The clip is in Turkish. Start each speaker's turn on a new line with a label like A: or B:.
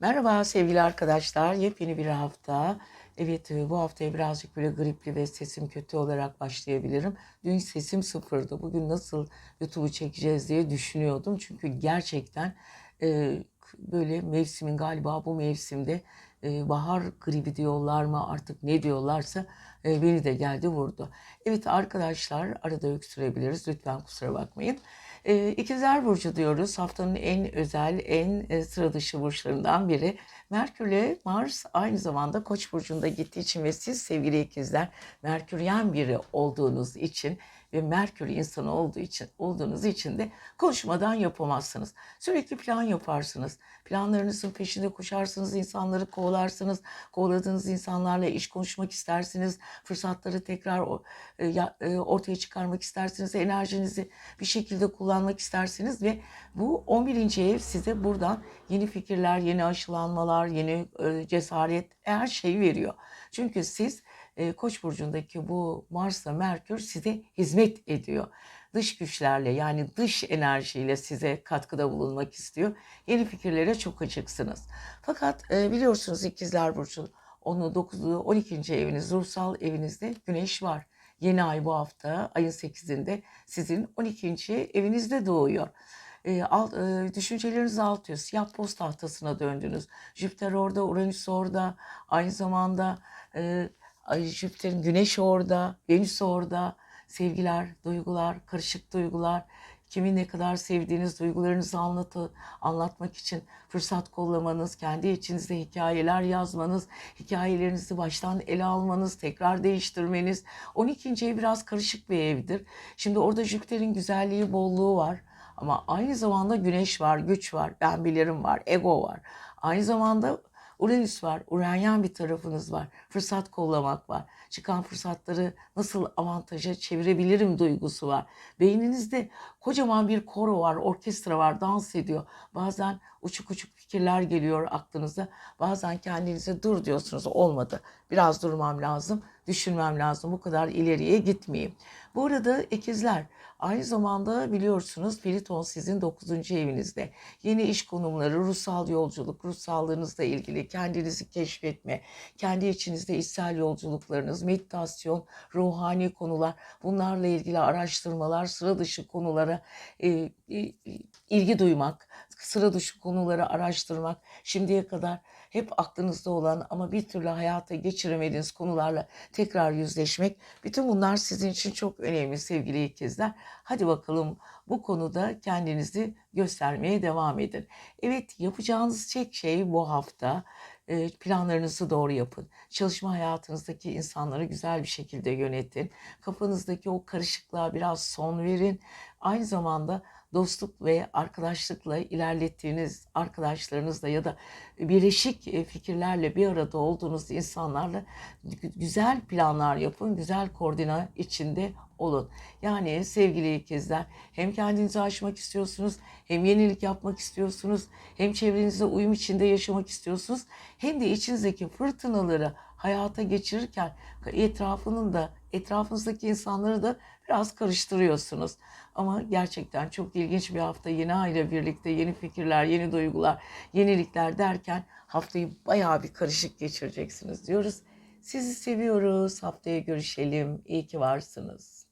A: Merhaba sevgili arkadaşlar. Yepyeni bir hafta. Evet e, bu haftaya birazcık böyle gripli ve sesim kötü olarak başlayabilirim. Dün sesim sıfırdı. Bugün nasıl YouTube'u çekeceğiz diye düşünüyordum. Çünkü gerçekten e, böyle mevsimin galiba bu mevsimde e, bahar gribi diyorlar mı artık ne diyorlarsa e, beni de geldi vurdu. Evet arkadaşlar arada öksürebiliriz. Lütfen kusura bakmayın. E, İkizler Burcu diyoruz. Haftanın en özel, en e, sıra dışı burçlarından biri. Merkürle Mars aynı zamanda Koç burcunda gittiği için ve siz sevgili ikizler Merküryen biri olduğunuz için ve Merkür insanı olduğu için olduğunuz için de konuşmadan yapamazsınız. Sürekli plan yaparsınız. Planlarınızın peşinde koşarsınız, insanları kovalarsınız. Kovaladığınız insanlarla iş konuşmak istersiniz. Fırsatları tekrar e, e, ortaya çıkarmak istersiniz. Enerjinizi bir şekilde kullanmak istersiniz ve bu 11. ev size buradan yeni fikirler, yeni aşılanmalar, yeni e, cesaret her şeyi veriyor. Çünkü siz e, Koç burcundaki bu Mars'la Merkür size hizmet ediyor. Dış güçlerle yani dış enerjiyle size katkıda bulunmak istiyor. Yeni fikirlere çok açıksınız. Fakat e, biliyorsunuz ikizler burcu onu 9. 12. eviniz ruhsal evinizde güneş var. Yeni ay bu hafta ayın 8'inde sizin 12. evinizde doğuyor. E, alt, e, düşünceleriniz altıyor. Siyah post tahtasına döndünüz. Jüpiter orada, Uranüs orada. Aynı zamanda e, ay, Jüpiter'in güneş orada, Venüs orada. Sevgiler, duygular, karışık duygular. Kimi ne kadar sevdiğiniz duygularınızı anlatı, anlatmak için fırsat kollamanız, kendi içinizde hikayeler yazmanız, hikayelerinizi baştan ele almanız, tekrar değiştirmeniz. 12. ev biraz karışık bir evdir. Şimdi orada Jüpiter'in güzelliği, bolluğu var. Ama aynı zamanda güneş var, güç var, ben bilirim var, ego var. Aynı zamanda Uranüs var, Uranyen bir tarafınız var. Fırsat kollamak var. Çıkan fırsatları nasıl avantaja çevirebilirim duygusu var. Beyninizde kocaman bir koro var, orkestra var, dans ediyor. Bazen uçuk uçuk fikirler geliyor aklınıza. Bazen kendinize dur diyorsunuz, olmadı. Biraz durmam lazım, düşünmem lazım. Bu kadar ileriye gitmeyeyim. Bu arada ikizler, aynı zamanda biliyorsunuz Pliton sizin 9. evinizde. Yeni iş konumları, ruhsal yolculuk, ruhsallığınızla ilgili kendinizi keşfetme, kendi içinizde içsel yolculuklarınız, meditasyon, ruhani konular, bunlarla ilgili araştırmalar, sıra dışı konulara e, e, ilgi duymak, sıra dışı konuları araştırmak, şimdiye kadar hep aklınızda olan ama bir türlü hayata geçiremediğiniz konularla tekrar yüzleşmek, bütün bunlar sizin için çok önemli sevgili ikizler. Hadi bakalım bu konuda kendinizi göstermeye devam edin. Evet yapacağınız tek şey bu hafta e, planlarınızı doğru yapın. Çalışma hayatınızdaki insanları güzel bir şekilde yönetin. Kafanızdaki o karışıklığa biraz son verin. Aynı zamanda dostluk ve arkadaşlıkla ilerlettiğiniz arkadaşlarınızla ya da birleşik e, fikirlerle bir arada olduğunuz insanlarla gü- güzel planlar yapın, güzel koordina içinde olun. Yani sevgili ikizler hem kendinizi aşmak istiyorsunuz, hem yenilik yapmak istiyorsunuz, hem çevrenizde uyum içinde yaşamak istiyorsunuz, hem de içinizdeki fırtınaları hayata geçirirken etrafının da etrafınızdaki insanları da biraz karıştırıyorsunuz. Ama gerçekten çok ilginç bir hafta yeni ayla birlikte yeni fikirler, yeni duygular, yenilikler derken haftayı bayağı bir karışık geçireceksiniz diyoruz. Sizi seviyoruz. Haftaya görüşelim. İyi ki varsınız.